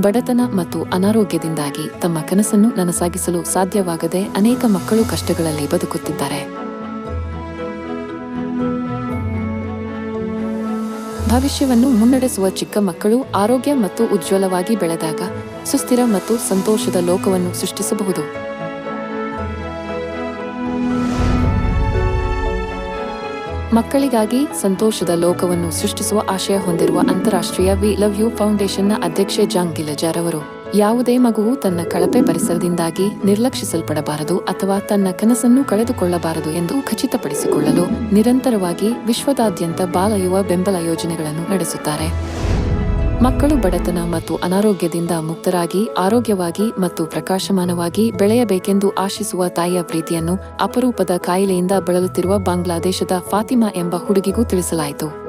ಬಡತನ ಮತ್ತು ಅನಾರೋಗ್ಯದಿಂದಾಗಿ ತಮ್ಮ ಕನಸನ್ನು ನನಸಾಗಿಸಲು ಸಾಧ್ಯವಾಗದೆ ಅನೇಕ ಮಕ್ಕಳು ಕಷ್ಟಗಳಲ್ಲಿ ಬದುಕುತ್ತಿದ್ದಾರೆ. ಭವಿಷ್ಯವನ್ನು ಮುನ್ನಡೆಸುವ ಚಿಕ್ಕ ಮಕ್ಕಳು ಆರೋಗ್ಯ ಮತ್ತು ಉಜ್ವಲವಾಗಿ ಬೆಳೆದಾಗ ಸುಸ್ಥಿರ ಮತ್ತು ಸಂತೋಷದ ಲೋಕವನ್ನು ಸೃಷ್ಟಿಸಬಹುದು. ಮಕ್ಕಳಿಗಾಗಿ ಸಂತೋಷದ ಲೋಕವನ್ನು ಸೃಷ್ಟಿಸುವ ಆಶಯ ಹೊಂದಿರುವ ಅಂತಾರಾಷ್ಟ್ರೀಯ ವಿ ಲವ್ ಯು ಫೌಂಡೇಶನ್ನ ಅಧ್ಯಕ್ಷೆ ಜಾಂಗ್ ಗಿಲಜಾರ್ ಅವರು, ಯಾವುದೇ ಮಗುವು ತನ್ನ ಕಳಪೆ ಪರಿಸರದಿಂದಾಗಿ ನಿರ್ಲಕ್ಷಿಸಲ್ಪಡಬಾರದು ಅಥವಾ ತನ್ನ ಕನಸನ್ನು ಕಳೆದುಕೊಳ್ಳಬಾರದು ಎಂದು ಖಚಿತಪಡಿಸಿಕೊಳ್ಳಲು ನಿರಂತರವಾಗಿ ವಿಶ್ವದಾದ್ಯಂತ ಬಾಲ ಯುವ ಬೆಂಬಲ ಯೋಜನೆಗಳನ್ನು ನಡೆಸುತ್ತಾರೆ. ಮಕ್ಕಳು ಬಡತನ ಮತ್ತು ಅನಾರೋಗ್ಯದಿಂದ ಮುಕ್ತರಾಗಿ, ಆರೋಗ್ಯವಾಗಿ ಮತ್ತು ಪ್ರಕಾಶಮಾನವಾಗಿ ಬೆಳೆಯಬೇಕೆಂದು ಆಶಿಸುವ ತಾಯಿಯ ಪ್ರೀತಿಯನ್ನು ಅಪರೂಪದ ಕಾಯಿಲೆಯಿಂದ ಬಳಲುತ್ತಿರುವ ಬಾಂಗ್ಲಾದೇಶದ ಫಾತಿಮಾ ಎಂಬ ಹುಡುಗಿಗೂ ತಿಳಿಸಲಾಯಿತು.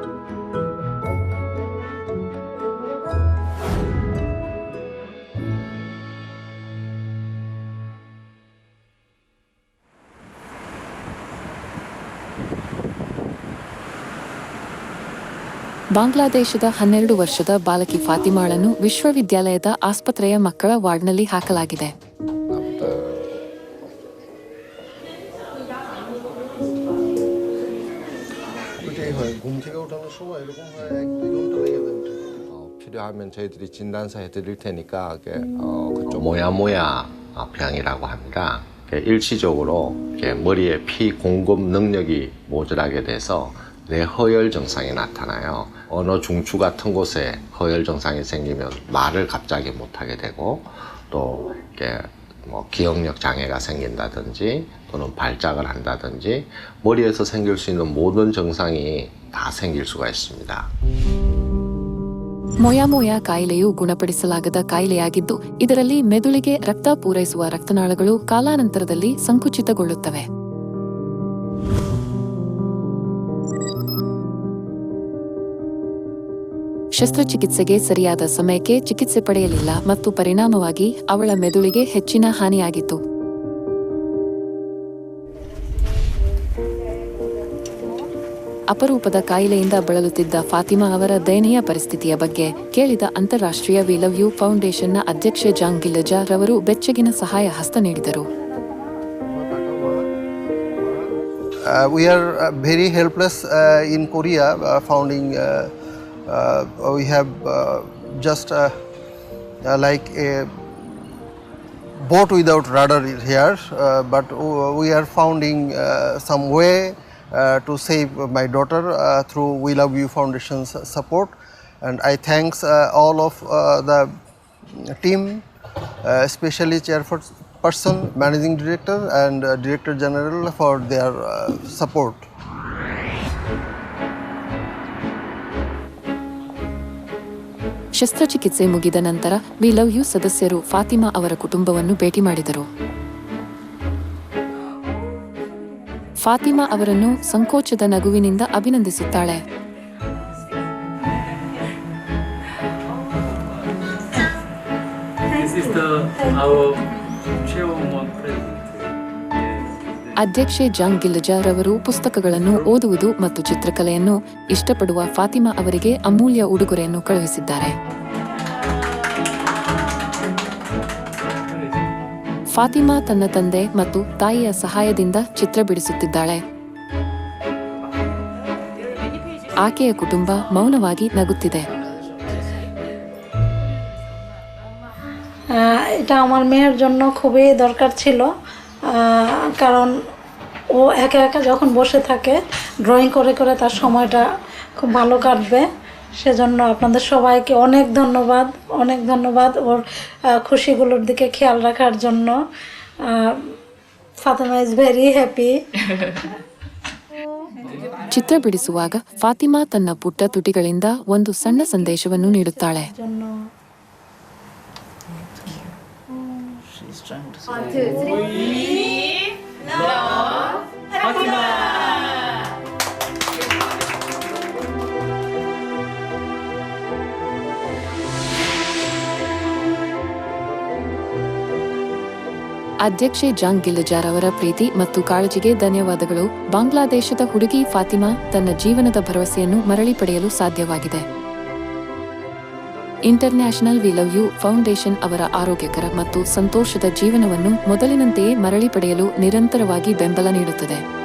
ಬಾಂಗ್ಲಾದೇಶದ ಹನ್ನೆರಡು ವರ್ಷದ ಬಾಲಕಿ ಫಾತಿಮಾಳನ್ನು ವಿಶ್ವವಿದ್ಯಾಲಯದ ಆಸ್ಪತ್ರೆಯ ಮಕ್ಕಳ ವಾರ್ಡ್ನಲ್ಲಿ ಹಾಕಲಾಗಿದೆ 필요하면 저희들이 진단서 해드릴 테니까 어, 그쪽 모야모야 병이라고 합니다. 일시적으로 머리에 피 공급 능력이 모자라게 돼서 뇌허열 증상이 나타나요. 언어 중추 같은 곳에 허열 증상이 생기면 말을 갑자기 못하게 되고 또 이렇게 뭐 기억력 장애가 생긴다든지 또는 발작을 한다든지 머리에서 생길 수 있는 모든 증상이 다 생길 수가 있습니다. ಮೊಯಾಮೋಯಾ ಕಾಯಿಲೆಯು ಗುಣಪಡಿಸಲಾಗದ ಕಾಯಿಲೆಯಾಗಿದ್ದು ಇದರಲ್ಲಿ ಮೆದುಳಿಗೆ ರಕ್ತ ಪೂರೈಸುವ ರಕ್ತನಾಳಗಳು ಕಾಲಾನಂತರದಲ್ಲಿ ಸಂಕುಚಿತಗೊಳ್ಳುತ್ತವೆ ಶಸ್ತ್ರಚಿಕಿತ್ಸೆಗೆ ಸರಿಯಾದ ಸಮಯಕ್ಕೆ ಚಿಕಿತ್ಸೆ ಪಡೆಯಲಿಲ್ಲ ಮತ್ತು ಪರಿಣಾಮವಾಗಿ ಅವಳ ಮೆದುಳಿಗೆ ಹೆಚ್ಚಿನ ಹಾನಿಯಾಗಿತ್ತು. ಅಪರೂಪದ ಕಾಯಿಲೆಯಿಂದ ಬಳಲುತ್ತಿದ್ದ ಫಾತಿಮಾ ಅವರ ದಯನೀಯ ಪರಿಸ್ಥಿತಿಯ ಬಗ್ಗೆ ಕೇಳಿದ ಅಂತಾರಾಷ್ಟ್ರೀಯ ವಿ ಲವ್ ಯು ಫೌಂಡೇಶನ್ನ ಅಧ್ಯಕ್ಷ ಜಾಂಗ್ ಗಿಲ್ಲಜಾರ್ ಅವರು ಬೆಚ್ಚಗಿನ ಸಹಾಯ ಹಸ್ತ ನೀಡಿದರು. Uh, we are uh, very helpless uh, in Korea, uh, uh, we have uh, just uh, uh, like a boat without rudder here, uh, but we are founding uh, some way uh, to save my daughter uh, through We Love You Foundation's support, and I thanks uh, all of uh, the team, uh, especially chairperson, managing director, and uh, director general for their uh, support. ಶಸ್ತ್ರಚಿಕಿತ್ಸೆ ಮುಗಿದ ನಂತರ V love you ಸದಸ್ಯರು ಫಾತಿಮಾ ಅವರ ಕುಟುಂಬವನ್ನು ಭೇಟಿ ಮಾಡಿದರು ಫಾತಿಮಾ ಅವರನ್ನು ಸಂಕೋಚದ ನಗುವಿನಿಂದ ಅಭಿನಂದಿಸುತ್ತಾಳೆ This is the, our. ಅಧ್ಯಕ್ಷೆ ಜಾಂಗ್ ಗಿಲ್ಲಜಾರ್ ಅವರು ಪುಸ್ತಕಗಳನ್ನು ಓದುವುದು ಮತ್ತು ಚಿತ್ರಕಲೆಯನ್ನು ಇಷ್ಟಪಡುವ ಫಾತಿಮಾ ಅವರಿಗೆ ಅಮೂಲ್ಯ ಉಡುಗೊರೆಯನ್ನು ಕಳುಹಿಸಿದ್ದಾರೆ ಫಾತಿಮಾ ತನ್ನ ತಂದೆ ಮತ್ತು ತಾಯಿಯ ಸಹಾಯದಿಂದ ಚಿತ್ರ ಬಿಡಿಸುತ್ತಿದ್ದಾಳೆ ಆಕೆಯ ಕುಟುಂಬ ಮೌನವಾಗಿ ನಗುತ್ತಿದೆ আহ, এটা আমার মেয়ের জন্য খুবই দরকার ছিল আহ, কারণ ও একা একা যখন বসে থাকে ড্রয়িং করে করে তার সময়টা খুব ভালো কাটবে সেজন্য আপনাদের সবাইকে অনেক ধন্যবাদ অনেক ধন্যবাদ ওর আহ, খুশিগুলোর দিকে খেয়াল রাখার জন্য ফাতেমা ইজ ভেরি হ্যাপি ಚಿತ್ರ ಬಿಡಿಸುವಾಗ ಫಾತಿಮಾ ತನ್ನ ಪುಟ್ಟ ತುಟಿಗಳಿಂದ ಒಂದು ಸಣ್ಣ ಸಂದೇಶವನ್ನು ನೀಡುತ್ತಾಳೆ she's trying to say. ಅಧ್ಯಕ್ಷೆ ಜಾಂಗ್ ಗಿಲ್ಲಜಾರ್ ಅವರ ಪ್ರೀತಿ ಮತ್ತು ಕಾಳಜಿಗೆ ಧನ್ಯವಾದಗಳು. ಬಾಂಗ್ಲಾದೇಶದ ಹುಡುಗಿ ಫಾತಿಮಾ ತನ್ನ ಜೀವನದ ಭರವಸೆಯನ್ನು ಮರಳಿ ಪಡೆಯಲು ಸಾಧ್ಯವಾಗಿದೆ. International we love you foundation ಅವರ ಆರೋಗ್ಯಕರ ಮತ್ತು ಸಂತೋಷದ ಜೀವನವನ್ನು ಮೊದಲಿನಂತೆಯೇ ಮರಳಿ ಪಡೆಯಲು ನಿರಂತರವಾಗಿ ಬೆಂಬಲ ನೀಡುತ್ತದೆ.